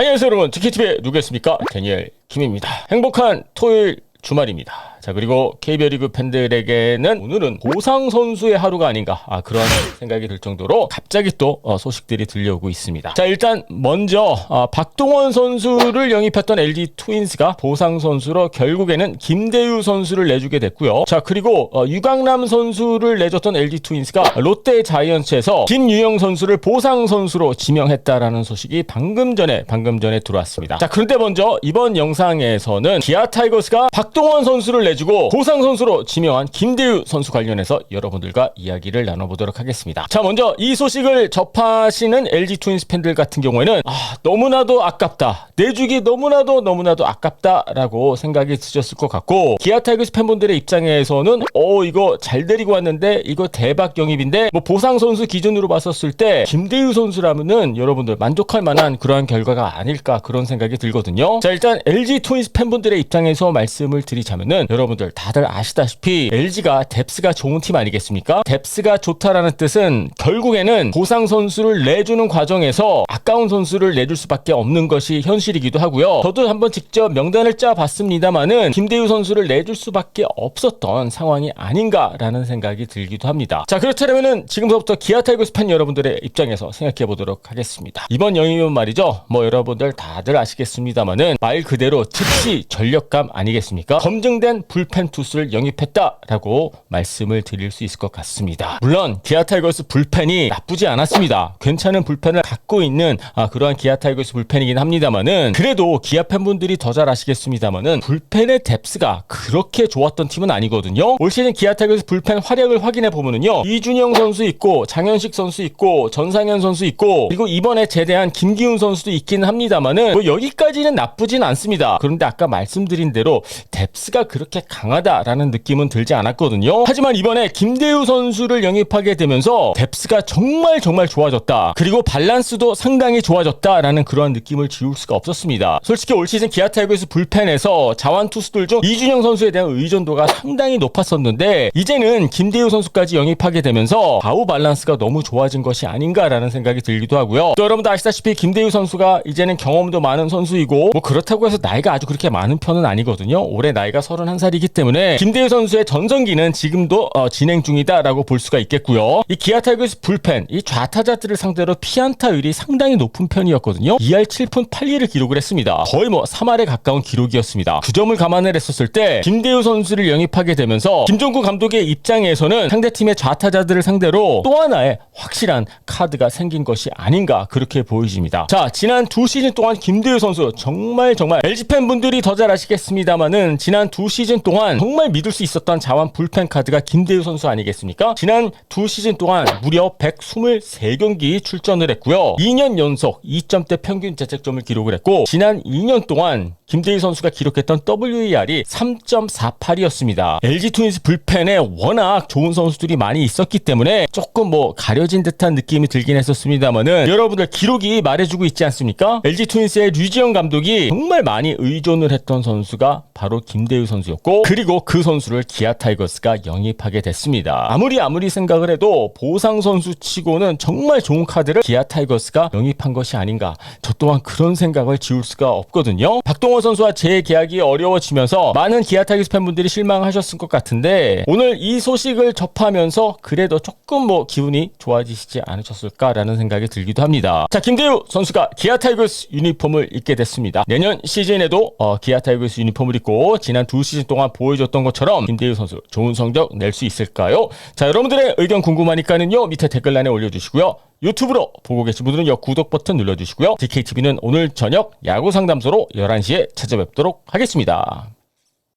안녕하세요 여러분 지키TV의 누구였습니까? 데니엘 김입니다. 행복한 토요일 주말입니다. 자 그리고 KBO 리그 팬들에게는 오늘은 보상 선수의 하루가 아닌가 아, 그런 생각이 들 정도로 갑자기 또 어, 소식들이 들려오고 있습니다. 자 일단 먼저 어, 박동원 선수를 영입했던 LG 트윈스가 보상 선수로 결국에는 김대유 선수를 내주게 됐고요. 자 그리고 어, 유강남 선수를 내줬던 LG 트윈스가 롯데 자이언츠에서 김유영 선수를 보상 선수로 지명했다라는 소식이 방금 전에 방금 전에 들어왔습니다. 자 그런데 먼저 이번 영상에서는 기아 타이거스가 박동원 선수를 내 주고 보상 선수로 지명한 김대유 선수 관련해서 여러분들과 이야기를 나눠보도록 하겠습니다. 자 먼저 이 소식을 접하시는 LG 트윈스 팬들 같은 경우에는 아 너무나도 아깝다 내주기 너무나도 너무나도 아깝다라고 생각이 드셨을 것 같고 기아 타이거스 팬분들의 입장에서는 어 이거 잘 데리고 왔는데 이거 대박 영입인데 뭐 보상 선수 기준으로 봤었을 때 김대유 선수라면은 여러분들 만족할 만한 그러한 결과가 아닐까 그런 생각이 들거든요. 자 일단 LG 트윈스 팬분들의 입장에서 말씀을 드리자면은 여러분들 다들 아시다시피 LG가 뎁스가 좋은 팀 아니겠습니까? 뎁스가 좋다라는 뜻은 결국에는 보상 선수를 내주는 과정에서 아까운 선수를 내줄 수밖에 없는 것이 현실이기도 하고요. 저도 한번 직접 명단을 짜봤습니다만은 김대유 선수를 내줄 수밖에 없었던 상황이 아닌가라는 생각이 들기도 합니다. 자 그렇다면은 지금부터 기아 타이거스 팬 여러분들의 입장에서 생각해 보도록 하겠습니다. 이번 영입은 말이죠. 뭐 여러분들 다들 아시겠습니다만은 말 그대로 즉시 전력감 아니겠습니까? 검증된 불펜 투수를 영입했다라고 말씀을 드릴 수 있을 것 같습니다. 물론 기아 타이거스 불펜이 나쁘지 않았습니다. 괜찮은 불펜을 갖고 있는 아, 그러한 기아 타이거스 불펜이긴 합니다만은 그래도 기아 팬분들이 더 잘 아시겠습니다만은 불펜의 뎁스가 그렇게 좋았던 팀은 아니거든요. 올 시즌 기아 타이거스 불펜 활약을 확인해 보면은요 이준영 선수 있고 장현식 선수 있고 전상현 선수 있고 그리고 이번에 제대한 김기훈 선수도 있긴 합니다만은 뭐 여기까지는 나쁘진 않습니다. 그런데 아까 말씀드린 대로 뎁스가 그렇게 강하다라는 느낌은 들지 않았거든요. 하지만 이번에 김대우 선수를 영입하게 되면서 뎁스가 정말 정말 좋아졌다. 그리고 밸런스도 상당히 좋아졌다라는 그런 느낌을 지울 수가 없었습니다. 솔직히 올 시즌 기아 타이거스 불펜에서 자완 투수들 중 이준영 선수에 대한 의존도가 상당히 높았었는데 이제는 김대우 선수까지 영입하게 되면서 좌우 밸런스가 너무 좋아진 것이 아닌가라는 생각이 들기도 하고요. 또 여러분도 아시다시피 김대우 선수가 이제는 경험도 많은 선수이고 뭐 그렇다고 해서 나이가 아주 그렇게 많은 편은 아니거든요. 올해 나이가 31살 이기 때문에 김대우 선수의 전성기는 지금도 어, 진행 중이다라고 볼 수가 있겠고요. 이 기아 타이거스 불펜 이 좌타자들을 상대로 피안타율이 상당히 높은 편이었거든요. 2할 7푼 8리를 기록을 했습니다. 거의 뭐 3할에 가까운 기록이었습니다. 그 점을 감안을 했었을 때 김대우 선수를 영입하게 되면서 김종구 감독의 입장에서는 상대팀의 좌타자들을 상대로 또 하나의 확실한 카드가 생긴 것이 아닌가 그렇게 보여집니다. 자 지난 두 시즌 동안 김대우 선수 정말 정말 LG 팬분들이 더 잘 아시겠습니다만은 지난 두 시즌 동안 정말 믿을 수 있었던 자완 불펜 카드가 김대우 선수 아니겠습니까? 지난 두 시즌 동안 무려 123경기 출전을 했고요. 2년 연속 2점대 평균 자책점을 기록을 했고 지난 2년 동안 김대희 선수가 기록했던 WER이 3.48이었습니다. LG 트윈스 불펜에 워낙 좋은 선수들이 많이 있었기 때문에 조금 뭐 가려진 듯한 느낌이 들긴 했었습니다만은 여러분들 기록이 말해주고 있지 않습니까? LG 트윈스의 류지영 감독이 정말 많이 의존을 했던 선수가 바로 김대유 선수였고 그리고 그 선수를 기아 타이거스가 영입하게 됐습니다. 아무리 아무리 생각을 해도 보상 선수 치고는 정말 좋은 카드를 기아 타이거스가 영입한 것이 아닌가 저 또한 그런 생각을 지울 수가 없거든요. 박동원 선수와 재계약이 어려워지면서 많은 기아 타이거스 팬분들이 실망하셨을 것 같은데 오늘 이 소식을 접하면서 그래도 조금 뭐 기분이 좋아지시지 않으셨을까라는 생각이 들기도 합니다. 자 김대유 선수가 기아 타이거스 유니폼을 입게 됐습니다. 내년 시즌에도 어, 기아 타이거스 유니폼을 입고 지난 두 시즌 동안 보여줬던 것처럼 김대유 선수 좋은 성적 낼 수 있을까요? 자 여러분들의 의견 궁금하니까는요 밑에 댓글란에 올려주시고요. 유튜브로 보고 계신 분들은 요 구독 버튼 눌러주시고요. DKTV는 오늘 저녁 야구 상담소로 11시에 찾아뵙도록 하겠습니다.